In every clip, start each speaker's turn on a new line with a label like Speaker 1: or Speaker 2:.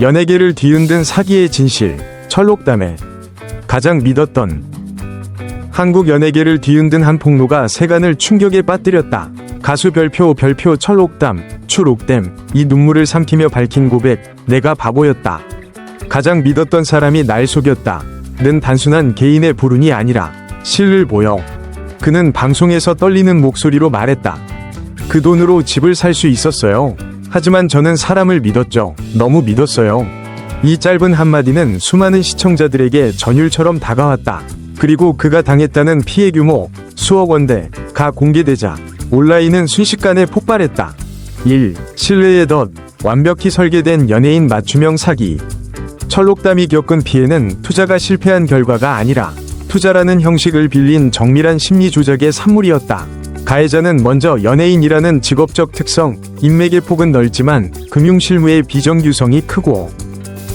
Speaker 1: 연예계를 뒤흔든 사기의 진실, 철록담에 가장 믿었던 한국 연예계를 뒤흔든 한 폭로가 세간을 충격에 빠뜨렸다. 가수 별표 별표 철록담, 추록댐, 이 눈물을 삼키며 밝힌 고백, 내가 바보였다. 가장 믿었던 사람이 날 속였다. 는 단순한 개인의 불운이 아니라 실을 보여. 그는 방송에서 떨리는 목소리로 말했다. 그 돈으로 집을 살 수 있었어요. 하지만 저는 사람을 믿었죠. 너무 믿었어요. 이 짧은 한마디는 수많은 시청자들에게 전율처럼 다가왔다. 그리고 그가 당했다는 피해 규모 수억 원대가 공개되자 온라인은 순식간에 폭발했다. 1. 신뢰의 덫 완벽히 설계된 연예인 맞춤형 사기 철록담이 겪은 피해는 투자가 실패한 결과가 아니라 투자라는 형식을 빌린 정밀한 심리 조작의 산물이었다. 가해자는 먼저 연예인이라는 직업적 특성, 인맥의 폭은 넓지만 금융 실무의 비정규성이 크고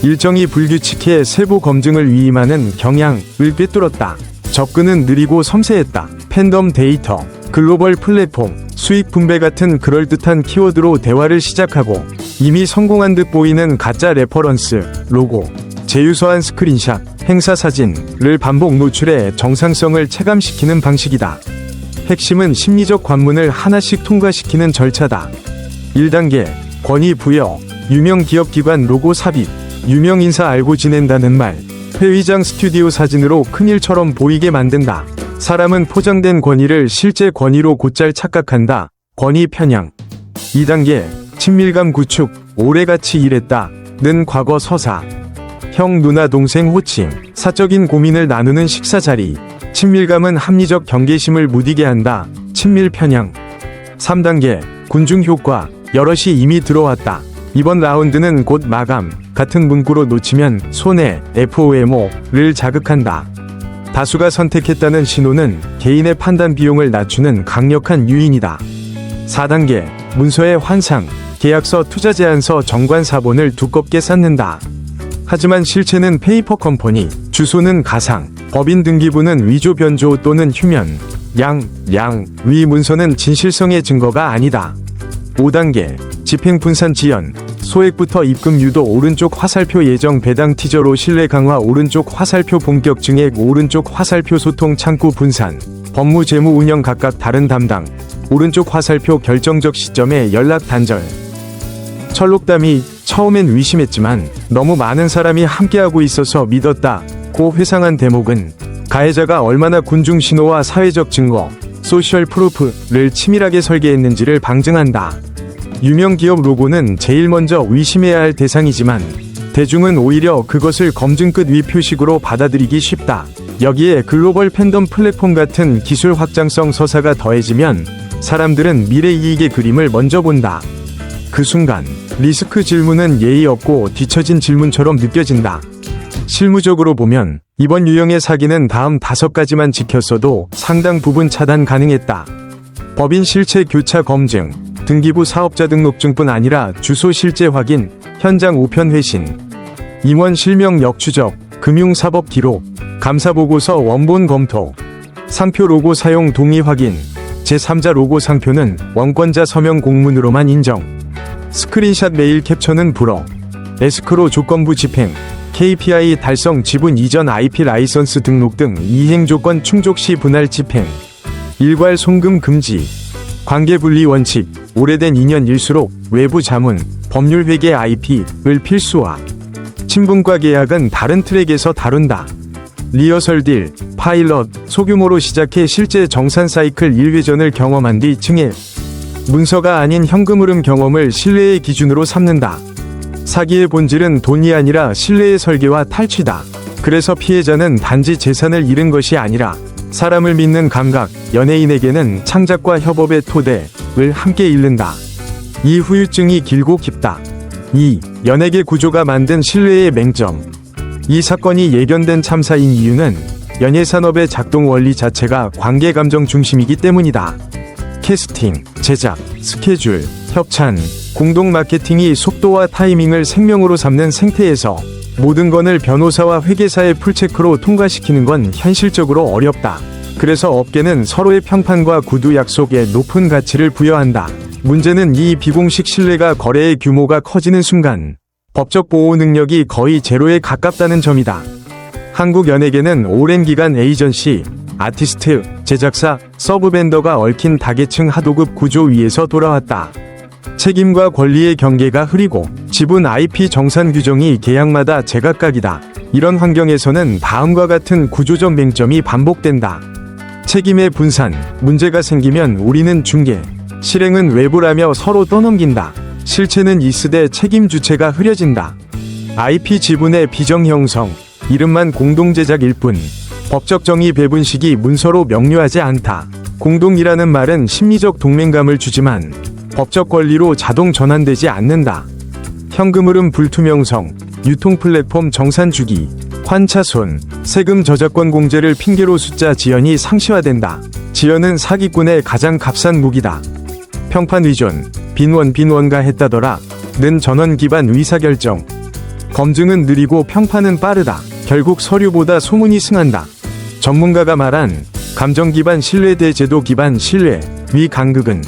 Speaker 1: 일정이 불규칙해 세부 검증을 위임하는 경향을 꿰뚫었다. 접근은 느리고 섬세했다. 팬덤 데이터, 글로벌 플랫폼, 수익 분배 같은 그럴듯한 키워드로 대화를 시작하고 이미 성공한 듯 보이는 가짜 레퍼런스, 로고, 제휴서한 스크린샷, 행사 사진을 반복 노출해 정상성을 체감시키는 방식이다. 핵심은 심리적 관문을 하나씩 통과시키는 절차다. 1단계 권위 부여 유명 기업 기관 로고 삽입 유명 인사 알고 지낸다는 말 회의장 스튜디오 사진으로 큰일처럼 보이게 만든다. 사람은 포장된 권위를 실제 권위로 곧잘 착각한다. 권위 편향 2단계 친밀감 구축 오래같이 일했다. 는 과거 서사 형 누나 동생 호칭 사적인 고민을 나누는 식사 자리 친밀감은 합리적 경계심을 무디게 한다. 친밀 편향 3단계 군중 효과 여럿이 이미 들어왔다. 이번 라운드는 곧 마감 같은 문구로 놓치면 손해 FOMO를 자극한다. 다수가 선택했다는 신호는 개인의 판단 비용을 낮추는 강력한 유인이다. 4단계 문서의 환상 계약서 투자 제안서 정관 사본을 두껍게 쌓는다. 하지만 실체는 페이퍼 컴퍼니, 주소는 가상, 법인 등기부는 위조 변조 또는 휴면, 양, 양, 위 문서는 진실성의 증거가 아니다. 5단계 집행 분산 지연 소액부터 입금 유도 오른쪽 화살표 예정 배당 티저로 신뢰 강화 오른쪽 화살표 본격 증액 오른쪽 화살표 소통 창구 분산 법무 재무 운영 각각 다른 담당 오른쪽 화살표 결정적 시점에 연락 단절 철록담이 처음엔 의심했지만 너무 많은 사람이 함께하고 있어서 믿었다. 고 회상한 대목은 가해자가 얼마나 군중 신호와 사회적 증거, 소셜 프루프를 치밀하게 설계했는지를 방증한다. 유명 기업 로고는 제일 먼저 의심해야 할 대상이지만 대중은 오히려 그것을 검증 끝 위 표식으로 받아들이기 쉽다. 여기에 글로벌 팬덤 플랫폼 같은 기술 확장성 서사가 더해지면 사람들은 미래 이익의 그림을 먼저 본다. 그 순간 리스크 질문은 예의 없고 뒤처진 질문처럼 느껴진다. 실무적으로 보면 이번 유형의 사기는 다음 다섯 가지만 지켰어도 상당 부분 차단 가능했다. 법인 실체 교차 검증, 등기부 사업자 등록증뿐 아니라 주소 실제 확인, 현장 우편 회신, 임원 실명 역추적, 금융사법 기록, 감사보고서 원본 검토, 상표 로고 사용 동의 확인, 제3자 로고 상표는 원권자 서명 공문으로만 인정. 스크린샷 메일 캡처는 불어. 에스크로 조건부 집행, KPI 달성 지분 이전 IP 라이선스 등록 등 이행 조건 충족 시 분할 집행. 일괄 송금 금지. 관계 분리 원칙. 오래된 인연일수록 외부 자문, 법률 회계 IP을 필수화. 친분과 계약은 다른 트랙에서 다룬다. 리허설 딜, 파일럿, 소규모로 시작해 실제 정산 사이클 1회전을 경험한 뒤 증액. 문서가 아닌 현금 흐름 경험을 신뢰의 기준으로 삼는다. 사기의 본질은 돈이 아니라 신뢰의 설계와 탈취다. 그래서 피해자는 단지 재산을 잃은 것이 아니라 사람을 믿는 감각, 연예인에게는 창작과 협업의 토대를 함께 잃는다. 이 후유증이 길고 깊다. 2. 연예계 구조가 만든 신뢰의 맹점. 이 사건이 예견된 참사인 이유는 연예 산업의 작동 원리 자체가 관계 감정 중심이기 때문이다. 캐스팅, 제작, 스케줄, 협찬, 공동 마케팅이 속도와 타이밍을 생명으로 삼는 생태에서 모든 건을 변호사와 회계사의 풀체크로 통과시키는 건 현실적으로 어렵다. 그래서 업계는 서로의 평판과 구두 약속에 높은 가치를 부여한다. 문제는 이 비공식 신뢰가 거래의 규모가 커지는 순간 법적 보호 능력이 거의 제로에 가깝다는 점이다. 한국 연예계는 오랜 기간 에이전시, 아티스트, 제작사, 서브밴더가 얽힌 다계층 하도급 구조 위에서 돌아왔다. 책임과 권리의 경계가 흐리고 지분 IP 정산 규정이 계약마다 제각각이다. 이런 환경에서는 다음과 같은 구조적 맹점이 반복된다. 책임의 분산, 문제가 생기면 우리는 중개, 실행은 외부라며 서로 떠넘긴다. 실체는 이스대 책임 주체가 흐려진다. IP 지분의 비정 형성, 이름만 공동 제작일 뿐. 법적 정의 배분식이 문서로 명료하지 않다. 공동이라는 말은 심리적 동맹감을 주지만 법적 권리로 자동 전환되지 않는다. 현금 흐름 불투명성, 유통 플랫폼 정산 주기, 환차손, 세금 저작권 공제를 핑계로 숫자 지연이 상시화된다. 지연은 사기꾼의 가장 값싼 무기다. 평판 의존, 빈원 빈원가 했다더라. 는 전원 기반 의사결정. 검증은 느리고 평판은 빠르다. 결국 서류보다 소문이 승한다. 전문가가 말한 감정 기반 신뢰 대 제도 기반 신뢰 위 간극은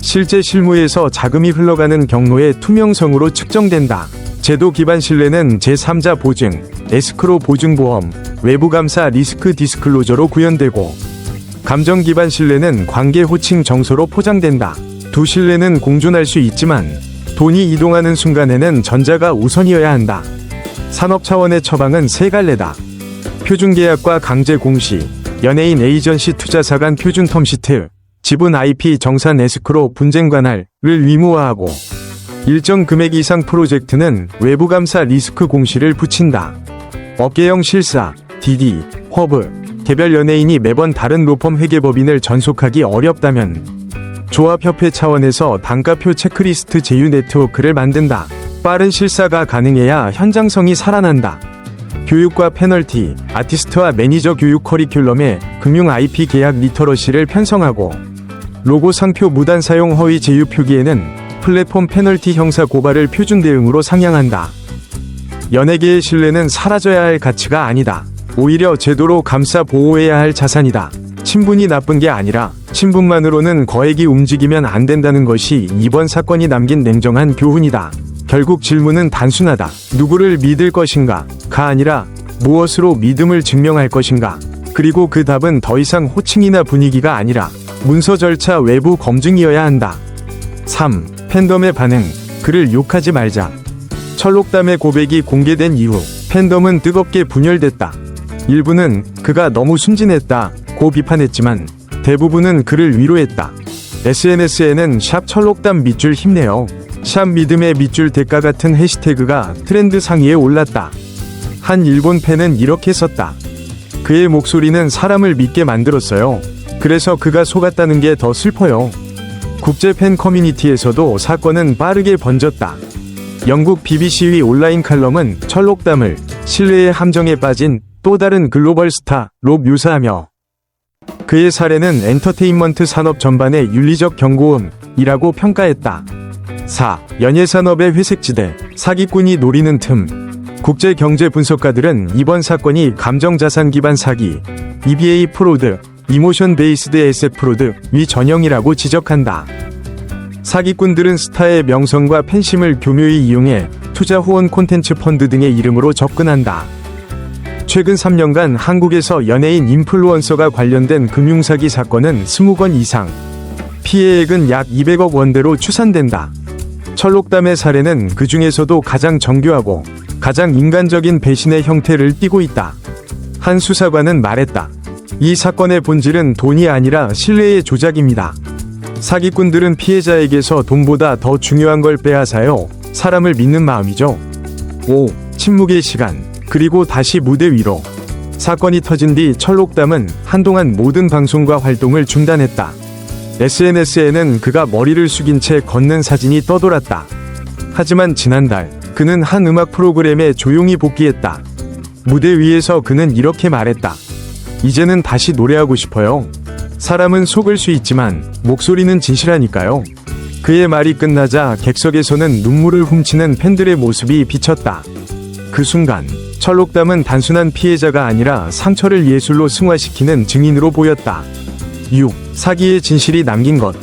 Speaker 1: 실제 실무에서 자금이 흘러가는 경로의 투명성으로 측정된다. 제도 기반 신뢰는 제3자 보증, 에스크로 보증 보험, 외부 감사 리스크 디스클로저로 구현되고 감정 기반 신뢰는 관계 호칭 정서로 포장된다. 두 신뢰는 공존할 수 있지만 돈이 이동하는 순간에는 전자가 우선이어야 한다. 산업 차원의 처방은 세 갈래다. 표준계약과 강제 공시, 연예인 에이전시 투자사 간 표준 텀시트, 지분 IP 정산 에스크로 분쟁 관할을 의무화하고 일정 금액 이상 프로젝트는 외부 감사 리스크 공시를 붙인다. 업계형 실사, DD, 허브, 개별 연예인이 매번 다른 로펌 회계법인을 전속하기 어렵다면 조합협회 차원에서 단가표 체크리스트 제휴 네트워크를 만든다. 빠른 실사가 가능해야 현장성이 살아난다. 교육과 페널티, 아티스트와 매니저 교육 커리큘럼에 금융 IP 계약 리터러시를 편성하고 로고 상표 무단 사용 허위 제휴 표기에는 플랫폼 페널티 형사 고발을 표준 대응으로 상향한다. 연예계의 신뢰는 사라져야 할 가치가 아니다. 오히려 제도로 감싸 보호해야 할 자산이다. 친분이 나쁜 게 아니라 친분만으로는 거액이 움직이면 안 된다는 것이 이번 사건이 남긴 냉정한 교훈이다. 결국 질문은 단순하다. 누구를 믿을 것인가? 가 아니라 무엇으로 믿음을 증명할 것인가? 그리고 그 답은 더 이상 호칭이나 분위기가 아니라 문서 절차 외부 검증이어야 한다. 3. 팬덤의 반응. 그를 욕하지 말자. 철록담의 고백이 공개된 이후 팬덤은 뜨겁게 분열됐다. 일부는 그가 너무 순진했다 고 비판했지만 대부분은 그를 위로했다. SNS에는 샵 철록담 밑줄 힘내요. 샵 믿음의 밑줄 대가 같은 해시태그가 트렌드 상위에 올랐다. 한 일본 팬은 이렇게 썼다. 그의 목소리는 사람을 믿게 만들었어요. 그래서 그가 속았다는 게 더 슬퍼요. 국제 팬 커뮤니티에서도 사건은 빠르게 번졌다. 영국 BBC의 온라인 칼럼은 철록담을 신뢰의 함정에 빠진 또 다른 글로벌 스타로 묘사하며 그의 사례는 엔터테인먼트 산업 전반의 윤리적 경고음이라고 평가했다. 4. 연예산업의 회색지대, 사기꾼이 노리는 틈. 국제 경제 분석가들은 이번 사건이 감정자산 기반 사기, EBA 프로드, 이모션 베이스드 에셋 프로드 위 전형이라고 지적한다. 사기꾼들은 스타의 명성과 팬심을 교묘히 이용해 투자 후원 콘텐츠 펀드 등의 이름으로 접근한다. 최근 3년간 한국에서 연예인 인플루언서가 관련된 금융사기 사건은 20건 이상, 피해액은 약 200억 원대로 추산된다. 철록담의 사례는 그 중에서도 가장 정교하고 가장 인간적인 배신의 형태를 띠고 있다. 한 수사관은 말했다. 이 사건의 본질은 돈이 아니라 신뢰의 조작입니다. 사기꾼들은 피해자에게서 돈보다 더 중요한 걸 빼앗아요. 사람을 믿는 마음이죠. 5. 침묵의 시간. 그리고 다시 무대 위로. 사건이 터진 뒤 철록담은 한동안 모든 방송과 활동을 중단했다. SNS에는 그가 머리를 숙인 채 걷는 사진이 떠돌았다. 하지만 지난달 그는 한 음악 프로그램에 조용히 복귀했다. 무대 위에서 그는 이렇게 말했다. 이제는 다시 노래하고 싶어요. 사람은 속을 수 있지만 목소리는 진실하니까요. 그의 말이 끝나자 객석에서는 눈물을 훔치는 팬들의 모습이 비쳤다. 그 순간 철록담은 단순한 피해자가 아니라 상처를 예술로 승화시키는 증인으로 보였다. 6. 사기의 진실이 남긴 것.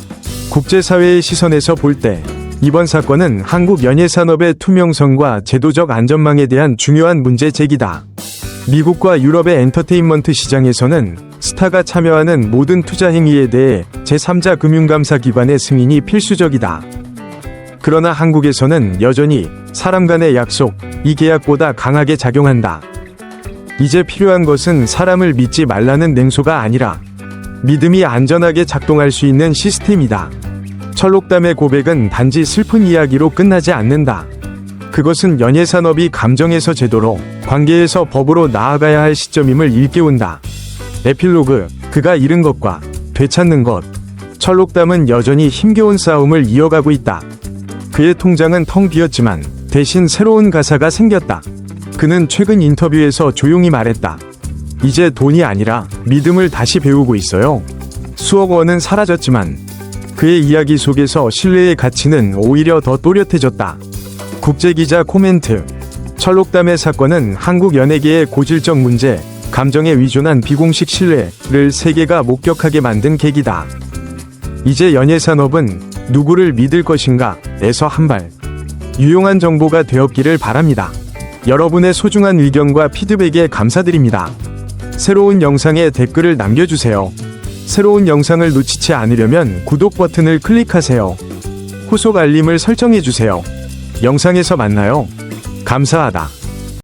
Speaker 1: 국제사회의 시선에서 볼 때 이번 사건은 한국 연예산업의 투명성과 제도적 안전망에 대한 중요한 문제 제기다. 미국과 유럽의 엔터테인먼트 시장에서는 스타가 참여하는 모든 투자 행위에 대해 제3자 금융감사 기관의 승인이 필수적이다. 그러나 한국에서는 여전히 사람 간의 약속, 이 계약보다 강하게 작용한다. 이제 필요한 것은 사람을 믿지 말라는 냉소가 아니라 믿음이 안전하게 작동할 수 있는 시스템이다. 철록담의 고백은 단지 슬픈 이야기로 끝나지 않는다. 그것은 연예 산업이 감정에서 제도로, 관계에서 법으로 나아가야 할 시점임을 일깨운다. 에필로그, 그가 잃은 것과 되찾는 것. 철록담은 여전히 힘겨운 싸움을 이어가고 있다. 그의 통장은 텅 비었지만 대신 새로운 가사가 생겼다. 그는 최근 인터뷰에서 조용히 말했다. 이제 돈이 아니라 믿음을 다시 배우고 있어요. 수억 원은 사라졌지만 그의 이야기 속에서 신뢰의 가치는 오히려 더 또렷해졌다. 국제기자 코멘트 철록담의 사건은 한국 연예계의 고질적 문제, 감정에 위존한 비공식 신뢰를 세계가 목격하게 만든 계기다. 이제 연예 산업은 누구를 믿을 것인가 에서 한 발 유용한 정보가 되었기를 바랍니다. 여러분의 소중한 의견과 피드백에 감사드립니다. 새로운 영상에 댓글을 남겨주세요. 새로운 영상을 놓치지 않으려면 구독 버튼을 클릭하세요. 후속 알림을 설정해주세요. 영상에서 만나요. 감사하다.